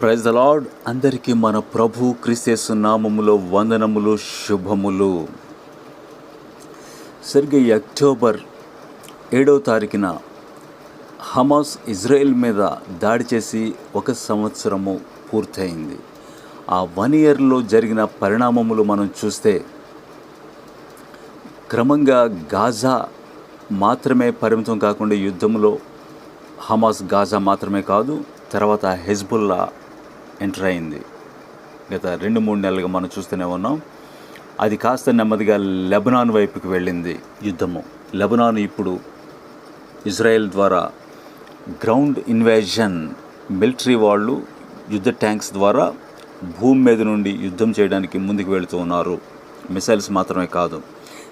Praise the lord అందరికీ మన ప్రభు క్రిసేసు నామములో వందనములు శుభములు. సరిగ్గా ఈ అక్టోబర్ ఏడవ తారీఖున హమాస్ ఇజ్రాయెల్ మీద దాడి చేసి ఒక సంవత్సరము పూర్తయింది. ఆ వన్ ఇయర్లో జరిగిన పరిణామములు మనం చూస్తే క్రమంగా గాజా మాత్రమే పరిమితం కాకుండా యుద్ధంలో హమాస్ గాజా మాత్రమే కాదు తర్వాత హెజ్బుల్లా ఎంటర్ అయింది. గత రెండు మూడు నెలలుగా మనం చూస్తూనే ఉన్నాం. అది కాస్త నెమ్మదిగా లెబనాన్ వైపుకి వెళ్ళింది యుద్ధము. లెబనాన్ ఇప్పుడు ఇజ్రాయెల్ ద్వారా గ్రౌండ్ ఇన్వేజన్ మిలిటరీ వాళ్ళు యుద్ధ ట్యాంక్స్ ద్వారా భూమి మీద నుండి యుద్ధం చేయడానికి ముందుకు వెళుతూ ఉన్నారు. మిసైల్స్ మాత్రమే కాదు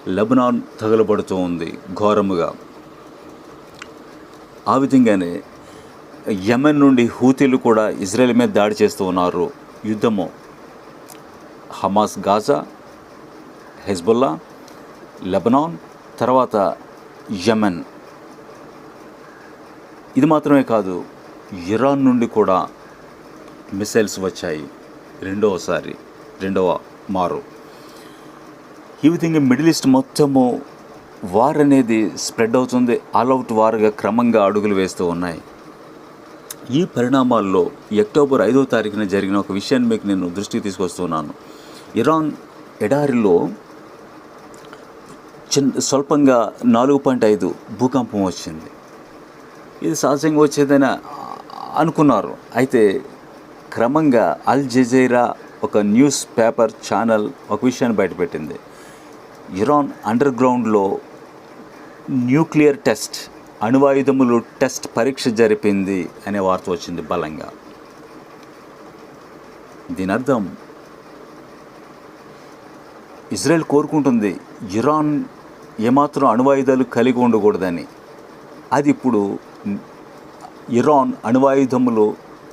లెబనాన్ తగలబడుతూ ఉంది ఘోరముగా. ఆ విధంగానే యెమెన్ నుండి హూతీలు కూడా ఇజ్రాయెల్ మీద దాడి చేస్తూ ఉన్నారు. యుద్ధము. హమాస్ గాజా హెజ్బుల్లా లెబనాన్ తర్వాత యెమెన్. ఇది మాత్రమే కాదు ఇరాన్ నుండి కూడా మిసైల్స్ వచ్చాయి. రెండవసారి రెండవ మారు. ఈ విధంగా మిడిల్ ఈస్ట్ మొత్తము వార్ అనేది స్ప్రెడ్ అవుతుంది. ఆల్ అవుట్ వార్గా క్రమంగా అడుగులు వేస్తూ ఉన్నాయి. ఈ పరిణామాల్లో అక్టోబర్ ఐదో తారీఖున జరిగిన ఒక విషయాన్ని మీకు నేను దృష్టికి తీసుకొస్తున్నాను. ఇరాన్ ఎడారిలో చిన్న స్వల్పంగా నాలుగు పాయింట్ ఐదు భూకంపం వచ్చింది. ఇది సహజంగా వచ్చేదని అనుకున్నారు. అయితే క్రమంగా అల్ జజైరా ఒక న్యూస్ పేపర్ ఛానల్ ఒక విషయాన్ని బయటపెట్టింది. ఇరాన్ అండర్ గ్రౌండ్లో న్యూక్లియర్ టెస్ట్ అణువాయుధములు టెస్ట్ పరీక్ష జరిపింది అనే వార్త వచ్చింది బలంగా. దీని అర్థం ఇజ్రాయెల్ కోరుకుంటుంది ఇరాన్ ఏమాత్రం అణువాయుధాలు కలిగి ఉండకూడదని. అది ఇప్పుడు ఇరాన్ అణువాయుధములు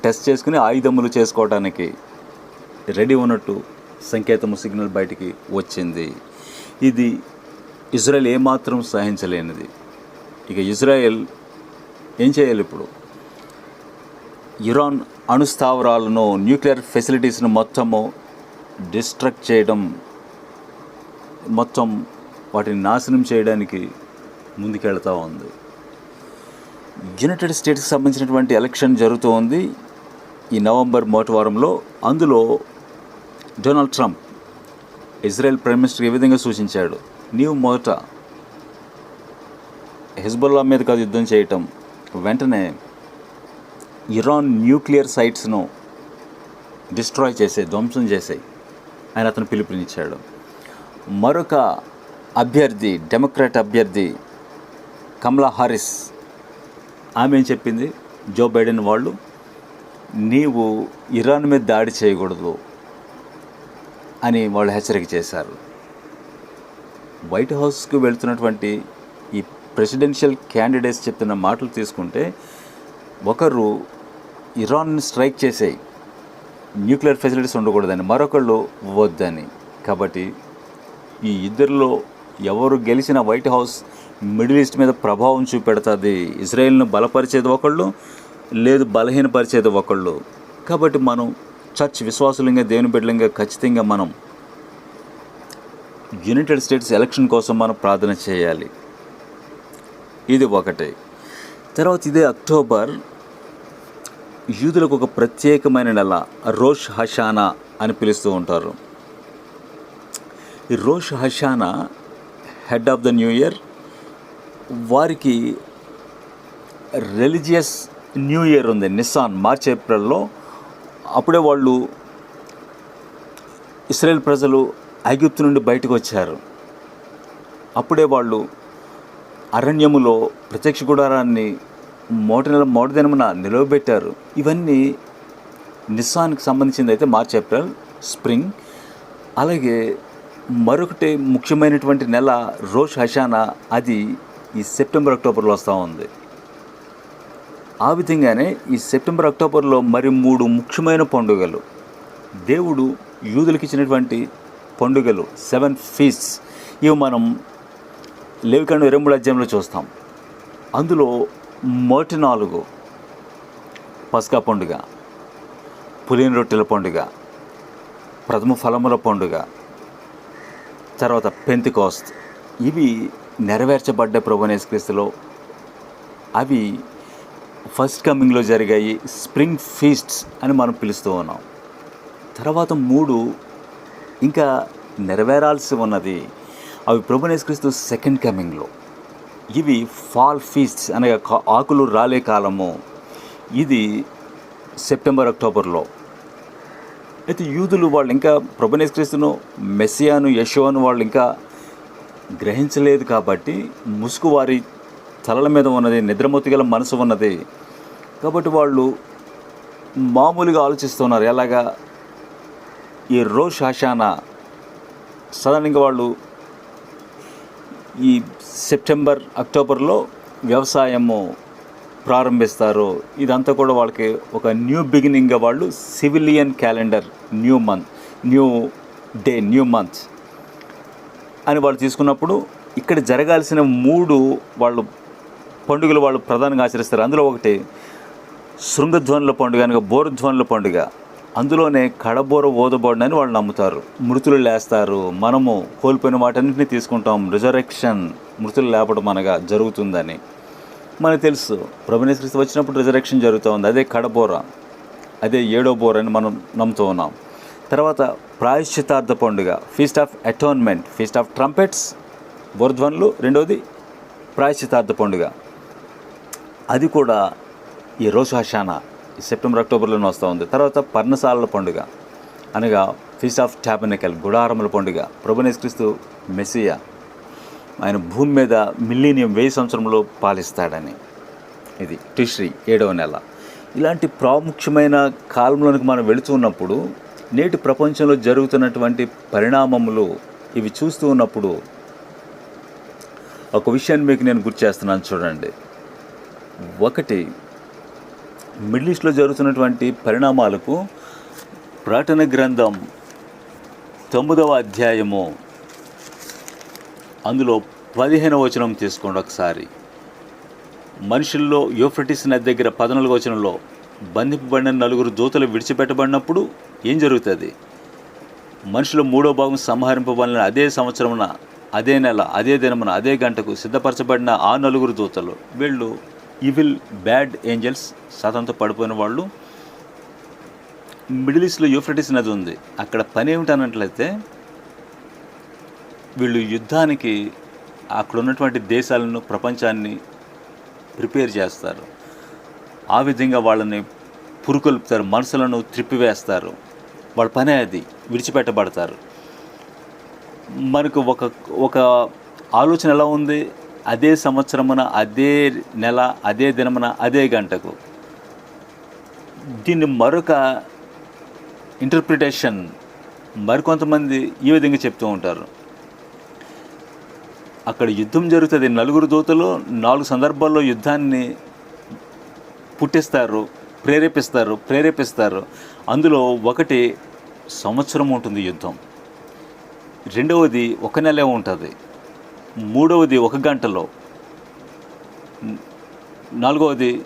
టెస్ట్ చేసుకుని ఆయుధములు చేసుకోవడానికి రెడీ ఉన్నట్టు సంకేతము సిగ్నల్ బయటికి వచ్చింది. ఇది ఇజ్రాయెల్ ఏమాత్రం సహించలేనిది. ఇక ఇజ్రాయెల్ ఏం చేయాలి ఇప్పుడు? ఇరాన్ అణుస్థావరాలను న్యూక్లియర్ ఫెసిలిటీస్ను మొత్తము డిస్ట్రక్ట్ చేయడం మొత్తం వాటిని నాశనం చేయడానికి ముందుకెళ్తూ ఉంది. యునైటెడ్ స్టేట్స్కి సంబంధించినటువంటి ఎలక్షన్ జరుగుతూ ఉంది. ఈ నవంబర్ మొదటి వారంలో అందులో Donald Trump Israel prime minister ఏ విధంగా సూచించాడు? నీవు మొదట హిజ్బుల్లా మీద కాదు యుద్ధం చేయటం వెంటనే ఇరాన్ న్యూక్లియర్ సైట్స్ను డిస్ట్రాయ్ చేసే ధ్వంసం చేసే ఆయన అతను పిలుపునిచ్చాడు. మరొక అభ్యర్థి డెమోక్రాట్ అభ్యర్థి కమలా హారిస్ ఆమె ఏం చెప్పింది? జో బైడెన్ వాళ్ళు నీవు ఇరాన్ మీద దాడి చేయకూడదు అని వాళ్ళు హెచ్చరిక చేశారు. వైట్ హౌస్కు వెళ్తున్నటువంటి ప్రెసిడెన్షియల్ క్యాండిడేట్స్ చెప్తున్న మాటలు తీసుకుంటే ఒకరు ఇరాన్ స్ట్రైక్ చేసే న్యూక్లియర్ ఫెసిలిటీస్ ఉండకూడదని మరొకళ్ళు వద్దని. కాబట్టి ఈ ఇద్దరిలో ఎవరు గెలిచిన వైట్ హౌస్ మిడిల్ ఈస్ట్ మీద ప్రభావం చూపెడుతుంది. ఇజ్రాయెల్ను బలపరిచేది ఒకళ్ళు లేదు బలహీనపరిచేది ఒకళ్ళు. కాబట్టి మనం చర్చ్ విశ్వాసులంగా దేవుని బిడ్డలంగా ఖచ్చితంగా మనం యునైటెడ్ స్టేట్స్ ఎలక్షన్ కోసం మనం ప్రార్థన చేయాలి. ఇది ఒకటి. తర్వాత ఇదే అక్టోబర్. యూదులకు ఒక ప్రత్యేకమైన నెల రోష్ హషానా అని పిలుస్తూ ఉంటారు. ఈ Rosh Hashanah head of the new year. వారికి రిలీజియస్ న్యూ ఇయర్ ఉంది నిస్సాన్ మార్చ్ ఏప్రిల్లో. అప్పుడే వాళ్ళు ఇస్రాయేల్ ప్రజలు ఐగుప్తు నుండి బయటకు వచ్చారు. అప్పుడే వాళ్ళు అరణ్యములో ప్రత్యక్ష గుడారాన్ని మోటి నెల మోట దినమున నిలవబెట్టారు. ఇవన్నీ నిస్సాన్కి సంబంధించింది అయితే మార్చ్ ఏప్రిల్ స్ప్రింగ్. అలాగే మరొకటి ముఖ్యమైనటువంటి నెల రోష్ హషానా అది ఈ సెప్టెంబర్ అక్టోబర్లో వస్తూ ఉంది. ఆ విధంగానే ఈ సెప్టెంబర్ అక్టోబర్లో మరి మూడు ముఖ్యమైన పండుగలు. దేవుడు యూదులకు ఇచ్చినటువంటి పండుగలు సెవెన్ ఫీస్ ఇవి మనం లేవికండ ఇరవై మూడు అధ్యాయంలో చూస్తాం. అందులో మొదటి నాలుగు పసుకా పండుగ పులిన రొట్టెల పండుగ ప్రథమ ఫలముల పండుగ తర్వాత పెంతికోస్త్. ఇవి నెరవేర్చబడ్డ ప్రభునేశ్క్రీస్తులో అవి ఫస్ట్ కమింగ్లో జరిగాయి స్ప్రింగ్ ఫీస్ట్స్ అని మనం పిలుస్తూ ఉన్నాం. తర్వాత మూడు ఇంకా నెరవేరాల్సి ఉన్నది అవి ప్రభునేశ్క్రీస్తు సెకండ్ కమింగ్లో. ఇవి ఫాల్ ఫీస్ట్స్ అనగా కా- ఆకులు రాలే కాలము. ఇది సెప్టెంబర్ అక్టోబర్లో. అయితే యూదులు వాళ్ళు ఇంకా ప్రభునేశ్క్రీస్తును మెస్సియాను యశోను వాళ్ళు ఇంకా గ్రహించలేదు కాబట్టి ముసుగు వారి తలల మీద ఉన్నది నిద్రమొత్తి గల మనసు ఉన్నది. కాబట్టి వాళ్ళు మామూలుగా ఆలోచిస్తున్నారు ఎలాగా ఈ రోష్ హషానా సడన్గా వాళ్ళు ఈ సెప్టెంబర్ అక్టోబర్లో వ్యవసాయము ప్రారంభిస్తారు. ఇదంతా కూడా వాళ్ళకి ఒక న్యూ బిగినింగ్గా వాళ్ళు civilian calendar new month new day new month అని వాళ్ళు తీసుకున్నప్పుడు ఇక్కడ జరగాల్సిన మూడు వాళ్ళు పండుగలు వాళ్ళు ప్రధానంగా ఆచరిస్తారు. అందులో ఒకటి శృంగధ్వనుల పండుగ అనగా బోరధ్వనుల పండుగ. అందులోనే కడబోర ఓదబోడని వాళ్ళు నమ్ముతారు. మృతులు లేస్తారు. మనము కోల్పోయిన వాటన్నింటినీ తీసుకుంటాం. రిజరెక్షన్ మృతులు లేపడం అనగా జరుగుతుందని మనకు తెలుసు. ప్రభునేశ్వరిస్తూ వచ్చినప్పుడు రిజరెక్షన్ జరుగుతూ ఉంది. అదే కడబోర అదే ఏడో బోర అని మనం నమ్ముతూ ఉన్నాం. తర్వాత ప్రాయశ్చితార్థ పండుగ feast of atonement feast of trumpets బోర్ధ్వన్లు రెండవది ప్రాయశ్చితార్థ పండుగ. అది కూడా ఈ రోజు హషానా సెప్టెంబర్ అక్టోబర్లోనే వస్తూ ఉంది. తర్వాత పర్ణశాలల పండుగ. అనగా ఫీస్ట్ ఆఫ్ ట్యాబనికల్ గుడారముల పండుగ. ప్రభునేశ్క్రీస్తు మెస్సియా ఆయన భూమి మీద మిల్లీనియం వెయ్యి సంవత్సరంలో పాలిస్తాడని. ఇది టిష్రీ ఏడవ నెల. ఇలాంటి ప్రాముఖ్యమైన కాలంలోనికి మనం వెళుతున్నప్పుడు నేటి ప్రపంచంలో జరుగుతున్నటువంటి పరిణామములు ఇవి చూస్తూ ఉన్నప్పుడు ఒక విషయాన్ని మీకు నేను గుర్తు చేస్తున్నాను చూడండి. ఒకటి మిడిల్ ఈస్ట్లో జరుగుతున్నటువంటి పరిణామాలకు ప్రకటన గ్రంథం తొమ్మిదవ అధ్యాయము. అందులో పదిహేనవ వచనం తీసుకోండి ఒకసారి. మనుషుల్లో యూఫ్రటిస్ నది దగ్గర పదనాలుగు వచనంలో బంధింపబడిన నలుగురు దూతలు విడిచిపెట్టబడినప్పుడు ఏం జరుగుతుంది? మనుషుల మూడో భాగం సంహరింపబడిన అదే సంవత్సరమున అదే నెల అదే దినమున అదే గంటకు సిద్ధపరచబడిన ఆ నలుగురు దూతలు వీళ్ళు ఈవిల్ బ్యాడ్ ఏంజల్స్ సతంతో పడిపోయిన వాళ్ళు. మిడిల్ ఈస్ట్లో యూఫ్రటిస్ నది ఉంది. అక్కడ పని ఏమిటన్నట్లయితే వీళ్ళు యుద్ధానికి అక్కడ ఉన్నటువంటి దేశాలను ప్రపంచాన్ని ప్రిపేర్ చేస్తారు. ఆ విధంగా వాళ్ళని పురుకొల్పుతారు మనసులను త్రిప్పివేస్తారు. వాళ్ళ పనే అది విడిచిపెట్టబడతారు. మనకు ఒక ఒక ఆలోచన ఎలా ఉంది? అదే సంవత్సరమున అదే నెల అదే దినమున అదే గంటకు. దీన్ని మరొక ఇంటర్ప్రిటేషన్ మరికొంతమంది ఈ విధంగా చెప్తూ ఉంటారు. అక్కడ యుద్ధం జరుగుతుంది. నలుగురు దూతలు నాలుగు సందర్భాల్లో యుద్ధాన్ని పుట్టిస్తారు ప్రేరేపిస్తారు ప్రేరేపిస్తారు. అందులో ఒకటి సంవత్సరం ఉంటుంది యుద్ధం. రెండవది ఒక నెలే ఉంటుంది. మూడవది ఒక గంటలో. నాలుగవది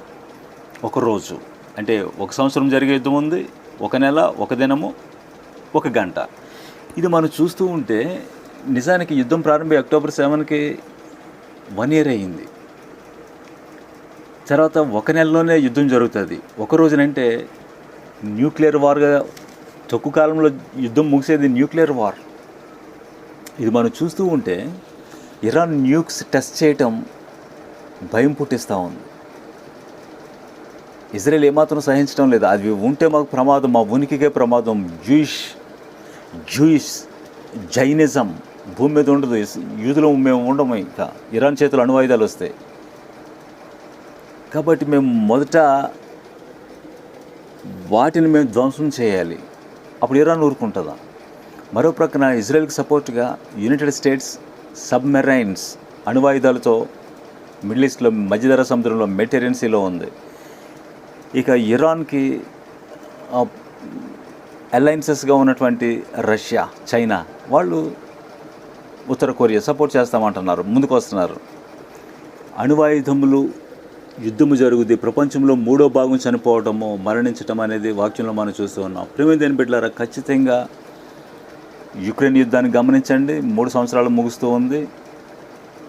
ఒక రోజు. అంటే ఒక సంవత్సరం జరిగే యుద్ధం ఉంది ఒక నెల ఒక దినము ఒక గంట. ఇది మనం చూస్తూ ఉంటే నిజానికి యుద్ధం ప్రారంభ అక్టోబర్ సెవెన్కి వన్ ఇయర్ అయ్యింది. తర్వాత ఒక నెలలోనే యుద్ధం జరుగుతుంది. ఒక రోజునంటే న్యూక్లియర్ వార్గా తక్కువ కాలంలో యుద్ధం ముగిసేది న్యూక్లియర్ వార్. ఇది మనం చూస్తూ ఉంటే ఇరాన్ న్యూక్స్ టెస్ట్ చేయటం భయం పుట్టిస్తూ ఉంది. ఇజ్రాయెల్ ఏమాత్రం సహించడం లేదు. అది ఉంటే మాకు ప్రమాదం మా ఉనికికే ప్రమాదం. జూయిష్ జూయిష్ జైనిజం భూమి మీద ఉండదు. ఇస్- యూదులు మేము ఉండము ఇంకా. ఇరాన్ చేతులు అణువాయుధాలు వస్తాయి కాబట్టి మేము మొదట వాటిని మేము ధ్వంసం చేయాలి. అప్పుడు ఇరాన్ ఊరుకుంటుందా? మరో ప్రక్కన ఇజ్రాయెల్కి సపోర్ట్గా యునైటెడ్ స్టేట్స్ సబ్మెరైన్స్ అణువాయుధాలతో మిడిల్ ఈస్ట్లో మధ్యధర సముద్రంలో మెటెరియన్సీలో ఉంది. ఇక ఇరాన్కి అలయన్సెస్గా ఉన్నటువంటి రష్యా చైనా వాళ్ళు ఉత్తర కొరియా సపోర్ట్ చేస్తామంటున్నారు ముందుకు వస్తున్నారు. అణువాయుధములు యుద్ధము జరుగుద్ది. ప్రపంచంలో మూడో భాగం చనిపోవటము మరణించటం అనేది వాక్యంలో మనం చూస్తూ ఉన్నాం. ప్రేమ దేని బిడ్డలారా ఖచ్చితంగా యుక్రెయిన్ యుద్ధాన్ని గమనించండి. మూడు సంవత్సరాలు ముగుస్తూ ఉంది.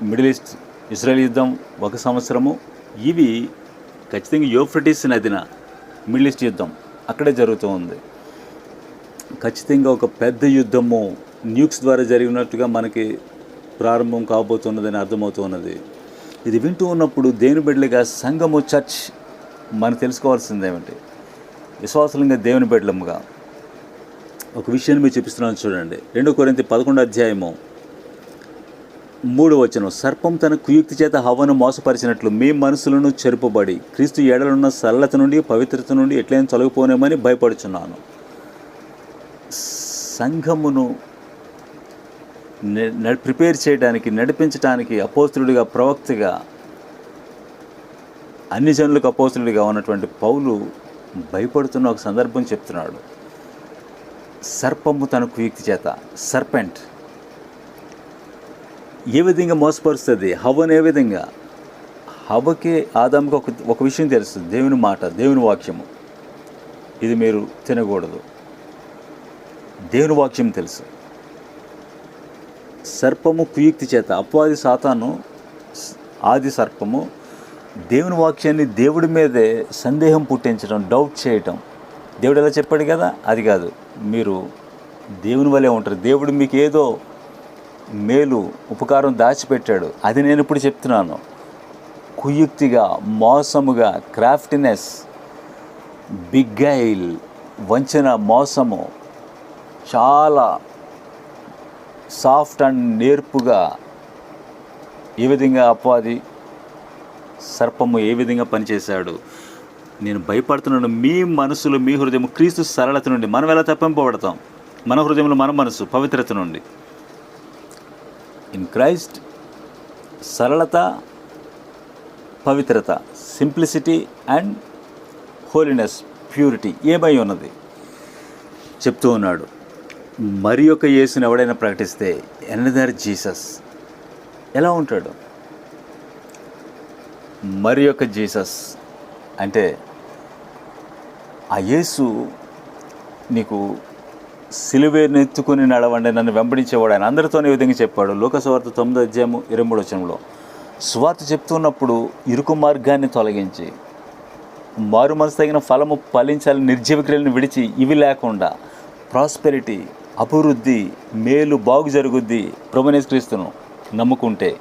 మిడిల్ ఈస్ట్ ఇజ్రాయెల్ యుద్ధం ఒక సంవత్సరము. ఇవి ఖచ్చితంగా యోఫ్రటిస్ నదిన మిడిల్ ఈస్ట్ యుద్ధం అక్కడే జరుగుతూ ఉంది. ఖచ్చితంగా ఒక పెద్ద యుద్ధము న్యూక్స్ ద్వారా జరిగినట్టుగా మనకి ప్రారంభం కాబోతున్నదని అర్థమవుతూ ఉన్నది. ఇది వింటూ ఉన్నప్పుడు దేవుని బిడ్డలుగా సంఘము చర్చ్ మనం తెలుసుకోవాల్సిందేమిటి? విశ్వాసంగా దేవుని బిడ్డలముగా ఒక విషయాన్ని మీరు చూపిస్తున్నాను చూడండి. రెండో కొరింత పదకొండు అధ్యాయము మూడు వచనం. సర్పం తన కుయుక్తి చేత హవను మోసపరిచినట్లు మీ మనసులను చెరుపబడి క్రీస్తు ఏడలున్న సరళత నుండి పవిత్రత నుండి ఎట్లయినా తొలగిపోనేమని భయపడుచున్నాను. సంఘమును ప్రిపేర్ చేయడానికి నడిపించడానికి అపోస్తుడిగా ప్రవక్తగా అన్ని జనులకు అపోస్తుడిగా ఉన్నటువంటి పౌలు భయపడుతున్న ఒక సందర్భం చెప్తున్నాడు. సర్పము తన కుయుక్తి చేత. సర్పెంట్. ఏ విధంగా మోసపరుస్తుంది? హవన్ ఏ విధంగా? హవకే ఆదాముకి ఒక ఒక విషయం తెలుస్తుంది. దేవుని మాట దేవుని వాక్యము. ఇది మీరు తినకూడదు. దేవుని వాక్యం తెలుసు. సర్పము కుయుక్తి చేత అపవాది సాతాను ఆది సర్పము దేవుని వాక్యాన్ని దేవుడి మీదే సందేహం పుట్టించడం డౌట్ చేయటం. దేవుడు ఎలా చెప్పాడు కదా? అది కాదు. మీరు దేవుని వలె ఉంటారు. దేవుడు మీకు ఏదో మేలు ఉపకారం దాచిపెట్టాడు. అది నేను ఇప్పుడు చెప్తున్నాను. కుయుక్తిగా మోసముగా క్రాఫ్టినెస్ బిగ్గైల్ వంచన మోసము చాలా సాఫ్ట్ అండ్ నేర్పుగా ఏ విధంగా అపవాది సర్పము ఏ విధంగా పనిచేశాడు? నేను భయపడుతున్నాను. మీ మనసులో మీ హృదయం క్రీస్తు సరళత నుండి మనం ఎలా తప్పింపబడతాం? మన హృదయంలో మన మనసు పవిత్రత నుండి. ఇన్ క్రైస్ట్ సరళత పవిత్రత సింప్లిసిటీ అండ్ హోలీనెస్ ప్యూరిటీ ఏమై ఉన్నది? చెప్తూ ఉన్నాడు. మరి యొక్క యేసుని ఎవడైనా ప్రకటిస్తే ఎనదర్ జీసస్. ఎలా ఉంటాడు? మరి యొక్క జీసస్ అంటే ఆ యేసు నీకు సిలువేనెత్తుకుని ఎత్తుకుని నడవండి నన్ను వెంబడించేవాడు ఆయన. అందరితోనే ఈ విధంగా చెప్పాడు. లోకస్వార్త తొమ్మిదో అధ్యాయము ఇరవై మూడు వచనంలో. స్వార్థ చెప్తున్నప్పుడు ఇరుకు మార్గాన్ని తొలగించి మారు మనసు తగిన ఫలము ఫలించాలని నిర్జీవ క్రియలను విడిచి ఇవి లేకుండా ప్రాస్పెరిటీ అభివృద్ధి మేలు బాగు జరుగుద్ది ప్రభునేస్ క్రీస్తును నమ్ముకుంటే.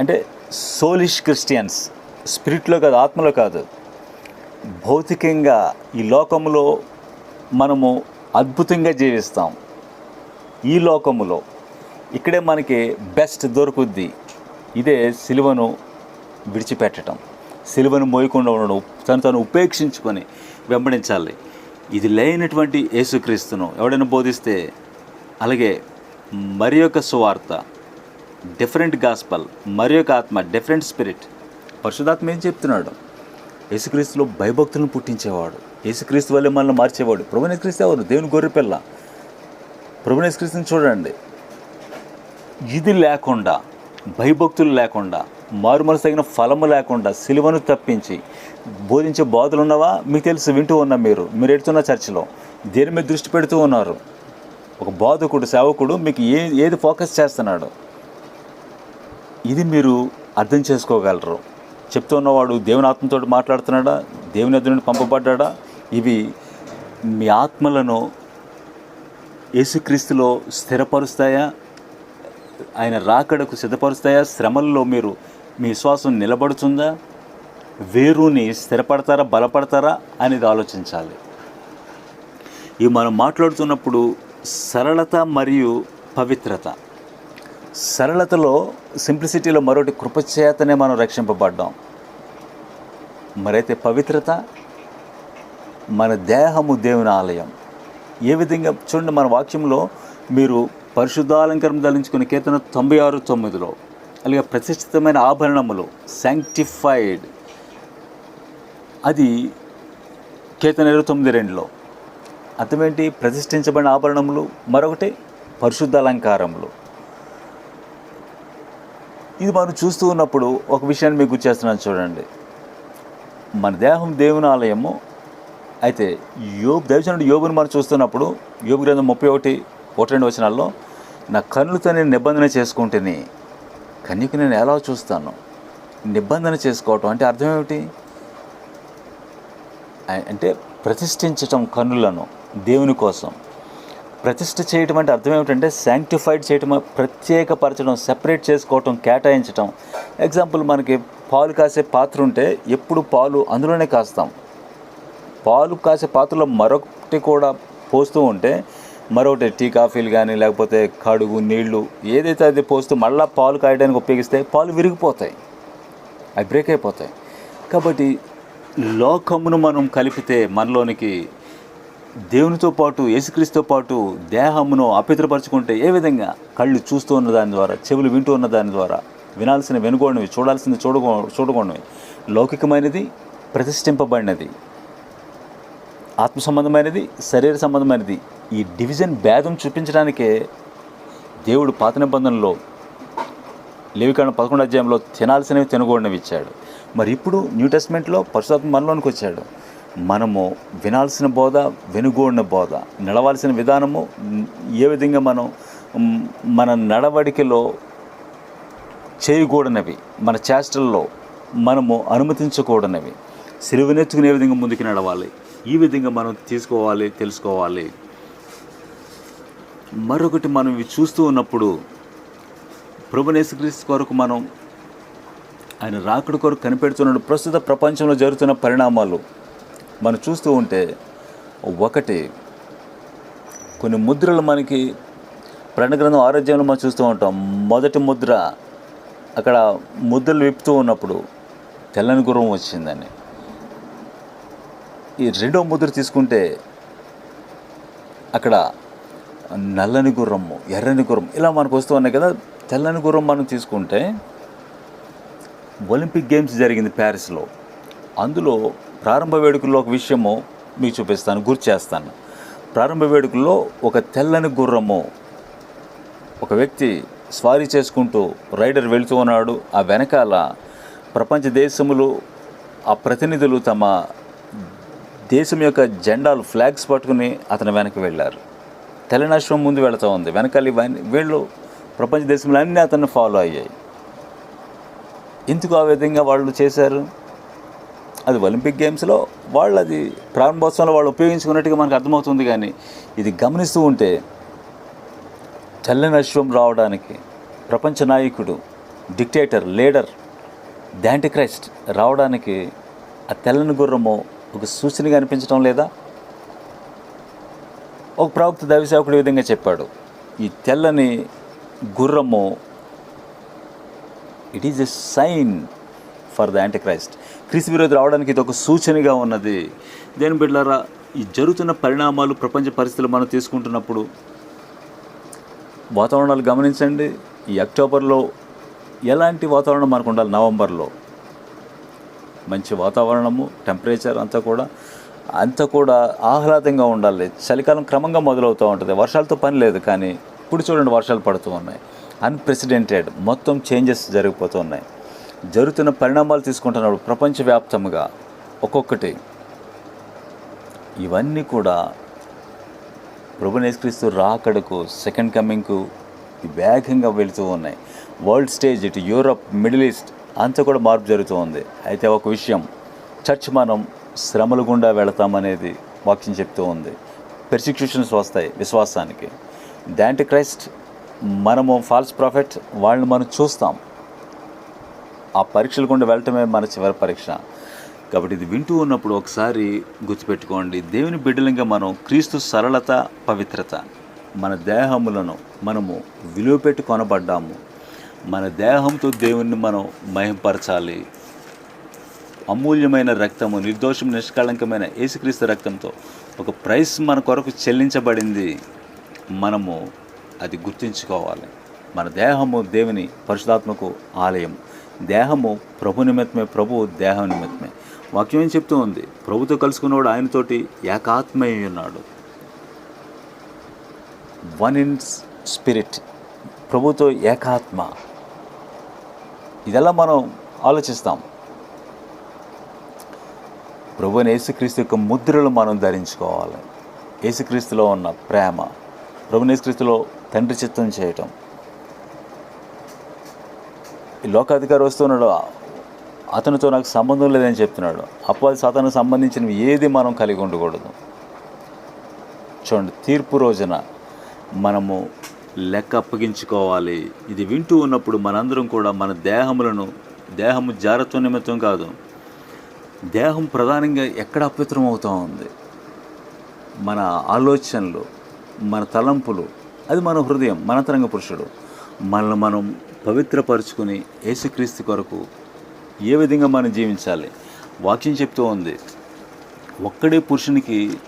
అంటే సోలిష్ క్రిస్టియన్స్ స్పిరిట్లో కాదు ఆత్మలో కాదు భౌతికంగా ఈ లోకంలో మనము అద్భుతంగా జీవిస్తాం. ఈ లోకములో ఇక్కడే మనకి బెస్ట్ దొరుకుద్ది. ఇదే సిలువను విడిచిపెట్టడం సిలువను మోయకుండా ఉండడం తను తను ఉపేక్షించుకొని వెంబడించాలి. ఇది లేనటువంటి యేసుక్రీస్తును ఎవడైనా బోధిస్తే అలాగే మరి యొక్క సువార్త డిఫరెంట్ గాస్పల్ మరి యొక్క ఆత్మ డిఫరెంట్ స్పిరిట్. పరిశుధాత్మ ఏం చెప్తున్నాడు? యేసుక్రీస్తులో భయభక్తులను పుట్టించేవాడు. యేసుక్రీస్తు వల్లే మనల్ని మార్చేవాడు. ప్రభునేశ్క్రీస్తు ఎవరు? దేవుని గొర్రెపిల్ల ప్రభునేశ్క్రీస్తుని చూడండి. ఇది లేకుండా భయభక్తులు లేకుండా మారుమనసు తగిన ఫలము లేకుండా సిలువను తప్పించి బోధించే బోధలు ఉన్నవా? మీకు తెలుసు వింటూ ఉన్నా మీరు. మీరు ఎడుతున్న చర్చిలో. దేని మీద దృష్టి పెడుతూ ఉన్నారు? ఒక బోధకుడు సేవకుడు మీకు ఏ ఏది ఫోకస్ చేస్తున్నాడు? ఇది మీరు అర్థం చేసుకోగలరు. చెప్తున్నవాడు దేవుని ఆత్మతో మాట్లాడుతున్నాడా? దేవుని ఎదురు నుండి పంపబడ్డాడా? ఇవి మీ ఆత్మలను యేసుక్రీస్తులో స్థిరపరుస్తాయా? ఆయన రాకడకు సిద్ధపరుస్తాయా? శ్రమల్లో మీరు మీ విశ్వాసం నిలబడుతుందా? వేరుని స్థిరపడతారా? బలపడతారా? అనేది ఆలోచించాలి. ఇవి మనం మాట్లాడుతున్నప్పుడు సరళత మరియు పవిత్రత. సరళతలో సింప్లిసిటీలో మరొకటి కృపచేతనే మనం రక్షింపబడ్డాం. మరైతే పవిత్రత మన దేహము దేవుని ఆలయం. ఏ విధంగా చూడండి మన వాక్యంలో మీరు పరిశుద్ధాలంకరం ధరించుకునే కీర్తన తొంభై ఆరు తొమ్మిదిలో అలాగే ప్రతిష్ఠితమైన ఆభరణములు శాంక్టిఫైడ్ అది కీర్తన ఇరవై తొమ్మిది రెండులో. అర్థమేంటి ప్రతిష్ఠించబడిన ఆభరణములు మరొకటి పరిశుద్ధ అలంకారములు ఇది మనం చూస్తూ ఉన్నప్పుడు ఒక విషయాన్ని మీకు గుర్తిస్తున్నాను చూడండి. మన దేహం దేవుని ఆలయము. అయితే యోబు దేవచనుడు యోగుని మనం చూస్తున్నప్పుడు యోగు గ్రంథం ముప్పై ఒకటి ఒకటి రెండు వచనాల్లో నా కన్నులతో నేను నిబంధన చేసుకుంటేనే కన్యకు నేను ఎలా చూస్తాను? నిబంధన చేసుకోవటం అంటే అర్థం ఏమిటి? అంటే ప్రతిష్ఠించటం కన్నులను దేవుని కోసం. ప్రతిష్ఠ చేయటం అంటే అర్థం ఏమిటంటే శాంక్టిఫైడ్ చేయటం ప్రత్యేకపరచడం సెపరేట్ చేసుకోవటం కేటాయించటం. ఎగ్జాంపుల్ మనకి పాలు కాసే పాత్ర ఉంటే ఎప్పుడు పాలు అందులోనే కాస్తాం. పాలు కాసే పాత్రలో మరొకటి కూడా పోస్తూ ఉంటే మరొకటి టీ కాఫీలు కానీ లేకపోతే కడుగు నీళ్ళు ఏదైతే అది పోస్తూ మళ్ళీ పాలు కాయడానికి ఉపయోగిస్తే పాలు విరిగిపోతాయి. అవి బ్రేక్ అయిపోతాయి. కాబట్టి లోకమును మనం కలిపితే మనలోనికి దేవునితో పాటు యేసుక్రీస్తుతో పాటు దేహమును అపితరపరచుకుంటే ఏ విధంగా కళ్ళు చూస్తూ ఉన్న దాని ద్వారా చెవులు వింటూ ఉన్న దాని ద్వారా వినాల్సిన వెనుకోడినవి చూడాల్సింది చూడకో చూడకూడనివి. లౌకికమైనది ప్రతిష్ఠింపబడినది. ఆత్మ సంబంధమైనది శరీర సంబంధమైనది. ఈ డివిజన్ భేదం చూపించడానికే దేవుడు పాత నిబంధనలో లేవికాండం పదకొండు అధ్యాయంలో తినాల్సినవి తినకూడనివి ఇచ్చాడు. మరి ఇప్పుడు న్యూ టెస్ట్మెంట్లో పరిశుధాత్మ మనలోనికి వచ్చాడు. మనము వినాల్సిన బోధ వెనుగోడిన బోధ నడవాల్సిన విధానము ఏ విధంగా మనం మన నడవడికలో చేయకూడనివి మన చేష్టల్లో మనము అనుమతించకూడనివి సిలువనెత్తుకునే విధంగా ముందుకు నడవాలి ఈ విధంగా మనం తీసుకోవాలి తెలుసుకోవాలి. మరొకటి మనం ఇవి చూస్తూ ఉన్నప్పుడు ప్రభునేసుక్రీస్తు కొరకు మనం ఆయన రాకడ కొరకు కనిపెడుతున్నాడు ప్రస్తుత ప్రపంచంలో జరుగుతున్న పరిణామాలు మనం చూస్తూ ఉంటే ఒకటి కొన్ని ముద్రలు మనకి ప్రణగ్రంథం ఆరోగ్యంలో మనం చూస్తూ ఉంటాం. మొదటి ముద్ర అక్కడ ముద్రలు విప్పుతూ ఉన్నప్పుడు తెల్లని గుర్రం వచ్చిందని. ఈ రెండో ముద్ర తీసుకుంటే అక్కడ నల్లని గుర్రము ఎర్రని గుర్రం ఇలా మనకు వస్తూ ఉన్నాయి కదా. తెల్లని గుర్రం మనం తీసుకుంటే ఒలింపిక్ గేమ్స్ జరిగింది ప్యారిస్లో. అందులో ప్రారంభ వేడుకల్లో ఒక విషయము మీకు చూపిస్తాను గుర్తు చేస్తాను. ప్రారంభ వేడుకల్లో ఒక తెల్లని గుర్రము ఒక వ్యక్తి స్వారీ చేసుకుంటూ రైడర్ వెళుతూ ఉన్నాడు. ఆ వెనకాల ప్రపంచ దేశములు ఆ ప్రతినిధులు తమ దేశం యొక్క జెండాలు ఫ్లాగ్స్ పట్టుకుని అతని వెనక వెళ్ళారు. తెలంగాణ ముందు వెళుతూ ఉంది. వెనకాల ఇవన్నీ వీళ్ళు ప్రపంచ దేశంలో అన్నీ అతన్ని ఫాలో అయ్యాయి. ఎందుకు ఆ విధంగా వాళ్ళు చేశారు? అది ఒలింపిక్ గేమ్స్లో వాళ్ళు అది ప్రారంభోత్సవంలో వాళ్ళు ఉపయోగించుకున్నట్టుగా మనకు అర్థమవుతుంది కానీ ఇది గమనిస్తూ ఉంటే తెల్లని అశ్వం రావడానికి ప్రపంచ నాయకుడు డిక్టేటర్ లీడర్ దాంటి క్రైస్ట్ రావడానికి ఆ తెల్లని గుర్రము ఒక సూచనగా అనిపించడం లేదా? ఒక ప్రవక్త దైవసేవకుడు ఈ విధంగా చెప్పాడు ఈ తెల్లని గుర్రము it is a sign for the anti Christ క్రీస్తు విరోధి రావడానికి ఇది ఒక సూచనగా ఉన్నది. దేని బిడ్డారా ఈ జరుగుతున్న పరిణామాలు ప్రపంచ పరిస్థితులు మనం తీసుకుంటున్నప్పుడు వాతావరణాలు గమనించండి. ఈ అక్టోబర్లో ఎలాంటి వాతావరణం మనకు ఉండాలి? నవంబర్లో మంచి వాతావరణము టెంపరేచర్ అంతా కూడా అంతా కూడా ఆహ్లాదంగా ఉండాలి. చలికాలం క్రమంగా మొదలవుతూ ఉంటుంది. వర్షాలతో పని లేదు కానీ ఇప్పుడు చూడండి వర్షాలు పడుతూ ఉన్నాయి. అన్ప్రెసిడెంటెడ్ మొత్తం చేంజెస్ జరిగిపోతూ ఉన్నాయి. జరుగుతున్న పరిణామాలు తీసుకుంటున్నప్పుడు ప్రపంచవ్యాప్తంగా ఒక్కొక్కటి. ఇవన్నీ కూడా ప్రభునేశ్క్రీస్తు రాకడకు సెకండ్ కమింగ్కు వేగంగా వెళుతూ ఉన్నాయి. వరల్డ్ స్టేజ్ ఇటు యూరప్ మిడిల్ ఈస్ట్ అంతా కూడా మార్పు జరుగుతూ ఉంది. అయితే ఒక విషయం చర్చ్ మనం శ్రమల గుండా వెళతామనేది వాక్యం చెప్తూ ఉంది. పెర్సిక్యూషన్స్ వస్తాయి విశ్వాసానికి. దాంట్ క్రైస్ట్ మనము ఫాల్స్ ప్రాఫిట్ వాళ్ళని మనం చూస్తాం. ఆ పరీక్షలు గుండా వెళ్ళటమే మన చివరి పరీక్ష. కాబట్టి ఇది వింటూ ఉన్నప్పుడు ఒకసారి గుర్తుపెట్టుకోండి దేవుని బిడ్డలంగా మనం క్రీస్తు సరళత పవిత్రత మన దేహములను మనము విలువ పెట్టి కొనబడ్డాము. మన దేహంతో దేవుణ్ణి మనం మహింపరచాలి. అమూల్యమైన రక్తము నిర్దోషం నిష్కళంకమైన యేసుక్రీస్తు రక్తంతో ఒక ప్రైస్ మన కొరకు చెల్లించబడింది. మనము అది గుర్తుంచుకోవాలి. మన దేహము దేవుని పరిశుధాత్మకు ఆలయం. దేహము ప్రభు నిమిత్తమే ప్రభు దేహం నిమిత్తమే. వాక్యం ఏం చెప్తూ ఉంది? ప్రభుతో కలుసుకున్నవాడు ఆయనతోటి ఏకాత్మై ఉన్నాడు. వన్ ఇన్ స్పిరిట్ ప్రభుతో ఏకాత్మ. ఇదెలా మనం ఆలోచిస్తాం? ప్రభు యేసుక్రీస్తు యొక్క ముద్రలు మనం ధరించుకోవాలి. యేసుక్రీస్తులో ఉన్న ప్రేమ. ప్రభు యేసుక్రీస్తులో తండ్రి చిత్తం చేయటం. లోకాధికారి వస్తున్నాడు. అతనితో నాకు సంబంధం లేదని చెప్తున్నాడు. అపవాది సాతానికి సంబంధించినవి ఏది మనం కలిగి ఉండకూడదు. చూడండి తీర్పు రోజున మనము లెక్క అప్పగించుకోవాలి. ఇది వింటూ ఉన్నప్పుడు మనందరం కూడా మన దేహములను దేహము జారత్వ నిమిత్తం కాదు దేహం ప్రధానంగా ఎక్కడ అపవిత్రం అవుతూ ఉంది? మన ఆలోచనలు మన తలంపులు అది మన హృదయం మన తరంగ పురుషుడు. మనల్ని మనం పవిత్రపరుచుకుని యేసుక్రీస్తు కొరకు ఏ విధంగా మనం జీవించాలి? వాక్యం చెప్తూ ఉంది. ఒక్కడే పురుషునికి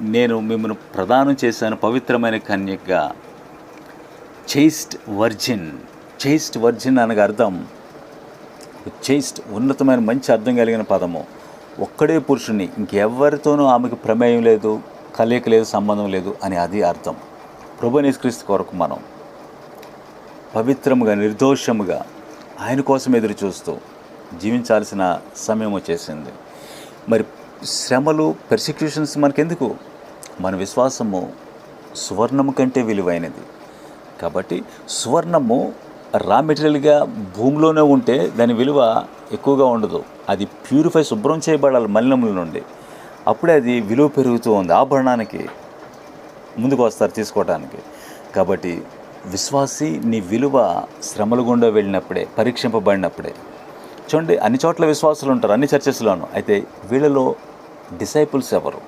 నేను మిమ్మల్ని ప్రదానం చేశాను పవిత్రమైన కన్యగా. చైస్ట్ వర్జిన్ చైస్ట్ వర్జిన్ అనగా అర్థం చైస్ట్ ఉన్నతమైన మంచి అర్థం కలిగిన పదము. ఒక్కడే పురుషుని ఇంకెవరితోనూ ఆమెకు ప్రమేయం లేదు కలయిక లేదు సంబంధం లేదు అని అది అర్థం. ప్రభు క్రీస్తు కొరకు మనం పవిత్రముగా నిర్దోషముగా ఆయన కోసం ఎదురు చూస్తూ జీవించాల్సిన సమయం వచ్చేసింది. మరి శ్రమలు పెర్సిక్యూషన్స్ మనకెందుకు? మన విశ్వాసము సువర్ణము కంటే విలువైనది. కాబట్టి సువర్ణము రా మెటీరియల్గా భూమిలోనే ఉంటే దాని విలువ ఎక్కువగా ఉండదు. అది ప్యూరిఫై శుభ్రం చేయబడాలి మలినముల నుండి. అప్పుడే అది విలువ పెరుగుతూ ఉంది ఆభరణానికి ముందుకు వస్తారు తీసుకోవడానికి కాబట్టి విశ్వాసి నీ విలువ శ్రమల గుండా వెళ్ళినప్పుడే పరీక్షింపబడినప్పుడే. చూడండి అన్ని చోట్ల విశ్వాసులు ఉంటారు అన్ని చర్చెస్లోనూ. అయితే వీళ్ళలో డిసైపుల్స్ ఎవరు?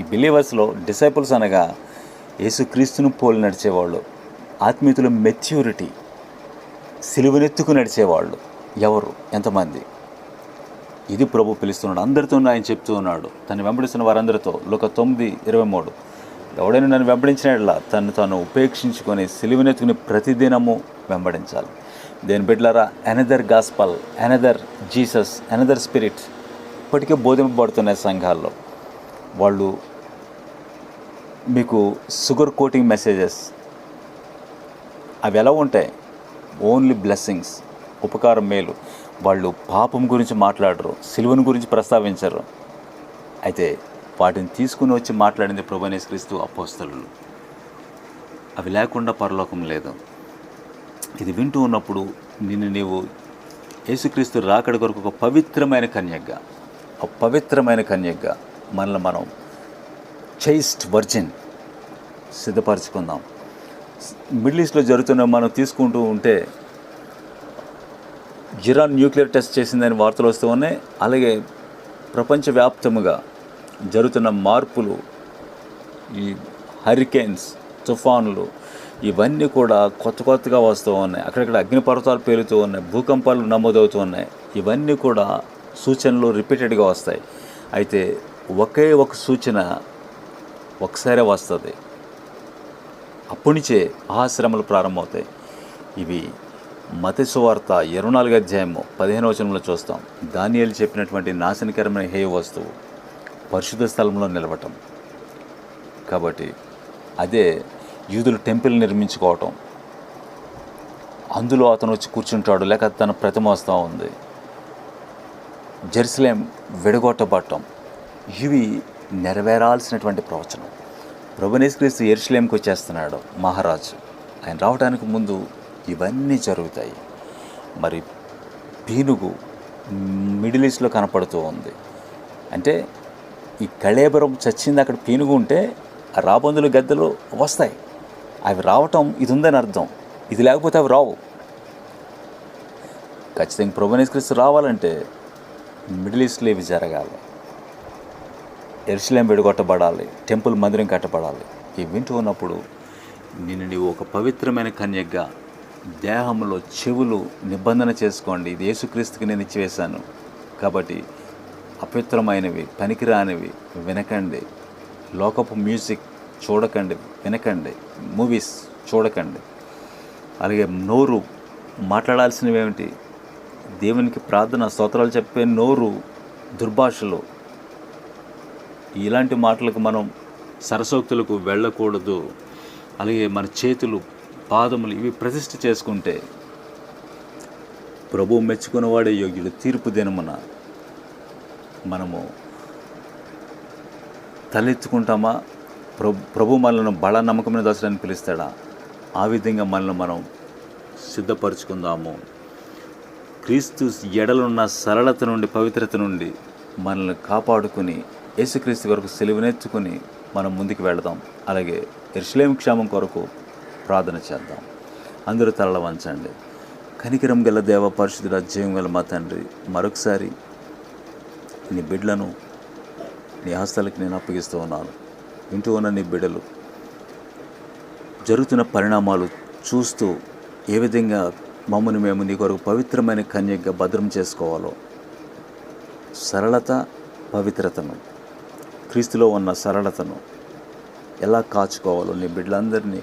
ఈ బిలీవర్స్లో డిసైపుల్స్ అనగా యేసుక్రీస్తును పోలి నడిచేవాళ్ళు ఆత్మీయతల మెచ్యూరిటీ సిలువనెత్తుకు నడిచేవాళ్ళు ఎవరు? ఎంతమంది? ఇది ప్రభు పిలుస్తున్నాడు అందరితో ఆయన చెప్తూ ఉన్నాడు. తను వెంబడిస్తున్న వారందరితో లోక తొమ్మిది ఇరవై మూడు. ఎవడైనా నన్ను వెంబడించినట్లా తను తాను ఉపేక్షించుకొని సిలువనెత్తుకుని ప్రతిదినము వెంబడించాలి. దేని బిడ్డలారా another gospel another Jesus another spirit ఇప్పటికే బోధింపబడుతున్నాయి సంఘాల్లో వాళ్ళు మీకు షుగర్ కోటింగ్ మెసేజెస్ అవి ఎలా ఉంటాయి? ఓన్లీ బ్లెస్సింగ్స్ ఉపకారం మేలు. వాళ్ళు పాపం గురించి మాట్లాడరు సిలువను గురించి ప్రస్తావించరు. అయితే వాటిని తీసుకుని వచ్చి మాట్లాడింది ప్రభనేశ్క్రీస్తు అపోస్తలు అవి లేకుండా పరలోకం లేదు. ఇది వింటూ ఉన్నప్పుడు నిన్ను నీవు యేసుక్రీస్తు రాకడ కొరకు ఒక పవిత్రమైన కన్యగ్గా ఒక పవిత్రమైన కన్యగ్గా మనల్ని మనం చైస్ట్ వర్జిన్ సిద్ధపరచుకుందాం. మిడిల్ ఈస్ట్లో జరుగుతున్న మనం తీసుకుంటూ ఉంటే ఇరాన్ న్యూక్లియర్ టెస్ట్ చేసిందని వార్తలు వస్తూ ఉన్నాయి. అలాగే ప్రపంచవ్యాప్తముగా జరుగుతున్న మార్పులు ఈ హరికేన్స్ తుఫానులు ఇవన్నీ కూడా కొత్త కొత్తగా వస్తూ ఉన్నాయి. అక్కడక్కడ అగ్నిపర్వతాలు పేలుతూ ఉన్నాయి భూకంపాలు నమోదవుతూ ఉన్నాయి. ఇవన్నీ కూడా సూచనలు రిపీటెడ్గా వస్తాయి. అయితే ఒకే ఒక సూచన ఒకసారే వస్తుంది. అప్పటి నుంచే ఆశ్రమలు ప్రారంభమవుతాయి. ఇవి మత సువార్త ఇరవై నాలుగు అధ్యాయము పదిహేను వచనంలో చూస్తాం. దానియాలు చెప్పినటువంటి నాశనకరమైన హేయ వస్తువు. పరిశుద్ధ స్థలంలో నిలవటం కాబట్టి అదే యూదులు టెంపుల్ నిర్మించుకోవటం. అందులో అతను వచ్చి కూర్చుంటాడు లేక తన ప్రతిమ వస్తూ ఉంది. జెరూసలేం విడగొట్టబడటం. ఇవి నెరవేరాల్సినటువంటి ప్రవచనం. ప్రభునేశ్క్రీస్తు ఎరుసలేంకి వచ్చేస్తున్నాడు మహారాజు. ఆయన రావడానికి ముందు ఇవన్నీ జరుగుతాయి. మరి పీనుగు మిడిల్ ఈస్ట్లో కనపడుతూ ఉంది. అంటే ఈ కళేబరం చచ్చింది అక్కడ పీనుగు ఉంటే ఆ రాబందులు గద్దెలు వస్తాయి. అవి రావటం ఇది ఉందని అర్థం. ఇది లేకపోతే అవి రావు. ఖచ్చితంగా ప్రభునేశ్వరిస్తు రావాలంటే మిడిల్ ఈస్ట్లో ఇవి జరగాలి. ఎరుసలేం విడగొట్టబడాలి. టెంపుల్ మందిరం కట్టబడాలి. ఇవి వింటూ ఉన్నప్పుడు నిన్ను నీవు ఒక పవిత్రమైన కన్యగా దేహంలో చెవులు నిబంధన చేసుకోండి. ఇది యేసుక్రీస్తుకి నేను ఇచ్చివేశాను. కాబట్టి అపవిత్రమైనవి పనికిరానివి వినకండి. లోకపు మ్యూజిక్ చూడకండి వినకండి. మూవీస్ చూడకండి. అలాగే నోరు మాట్లాడాల్సినవి ఏమిటి దేవునికి ప్రార్థన స్తోత్రాలు చెప్పే నోరు దుర్భాషలు. ఇలాంటి మాటలకు మనం సరసోక్తులకు వెళ్ళకూడదు. అలాగే మన చేతులు పాదములు ఇవి ప్రతిష్ఠ చేసుకుంటే ప్రభు మెచ్చుకున్నవాడే యోగ్యుడు తీర్పు దినమున మనము తలెత్తుకుంటామా? ప్రభు ప్రభు మనల్ని బల నమ్మకమైన దాచడానికి పిలుస్తాడా? ఆ విధంగా మనల్ని మనం సిద్ధపరచుకుందాము. క్రీస్తు ఎడలున్న సరళత నుండి పవిత్రత నుండి మనల్ని కాపాడుకుని యేసుక్రీస్తు కొరకు సెలవునెత్తుకుని మనం ముందుకు వెళదాం. అలాగే ఎర్షలేం క్షేమం కొరకు ప్రార్థన చేద్దాం. అందరూ తలల వంచండి కనికరం గల దేవ పరిశుద్ధుల జీవం గల మా తండ్రి మరొకసారి నీ బిడ్డలను నీ హస్తలకు నేను అప్పగిస్తూ ఉన్నాను. వింటూ ఉన్న నీ బిడ్డలు. జరుగుతున్న పరిణామాలు చూస్తూ ఏ విధంగా మమ్మల్ని మేము నీ కొరకు పవిత్రమైన కన్యగా భద్రం చేసుకోవాలో. సరళత పవిత్రతను. క్రీస్తులో ఉన్న సరళతను ఎలా కాచుకోవాలో నీ బిడ్డలందరినీ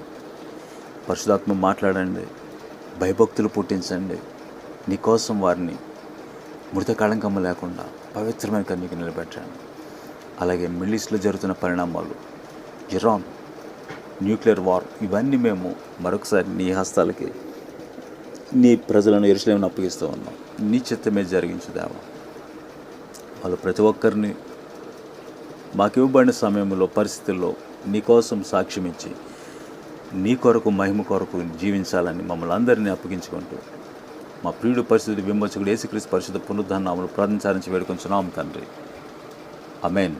పరిశుధాత్మ మాట్లాడండి భయభక్తులు పుట్టించండి. నీకోసం వారిని మృత కళంకమ్మ లేకుండా పవిత్రమైన కన్యకి నిలబెట్టండి అలాగే మిడిల్ ఈస్ట్లో జరుగుతున్న పరిణామాలు ఇరాన్ న్యూక్లియర్ వార్ ఇవన్నీ మేము మరొకసారి నీ హస్తాలకి నీ ప్రజలను ఎరుసలేమని అప్పగిస్తూ ఉన్నాం. నీ చిత్తమే జరిగించుదేవా వాళ్ళు ప్రతి ఒక్కరిని మాకు ఇవ్వబడిన సమయంలో పరిస్థితుల్లో నీ కోసం సాక్ష్యం ఇచ్చి నీ కొరకు మహిమ కొరకు జీవించాలని మమ్మల్ని అందరినీ అప్పగించుకుంటూ మా ప్రియుడు పరిస్థితి విమోచకుడు యేసుక్రీస్తు పరిశుద్ధ పునరుద్ధానాములు ప్రార్థించాలని వేడుకొంచున్నాం తండ్రి. అమేన్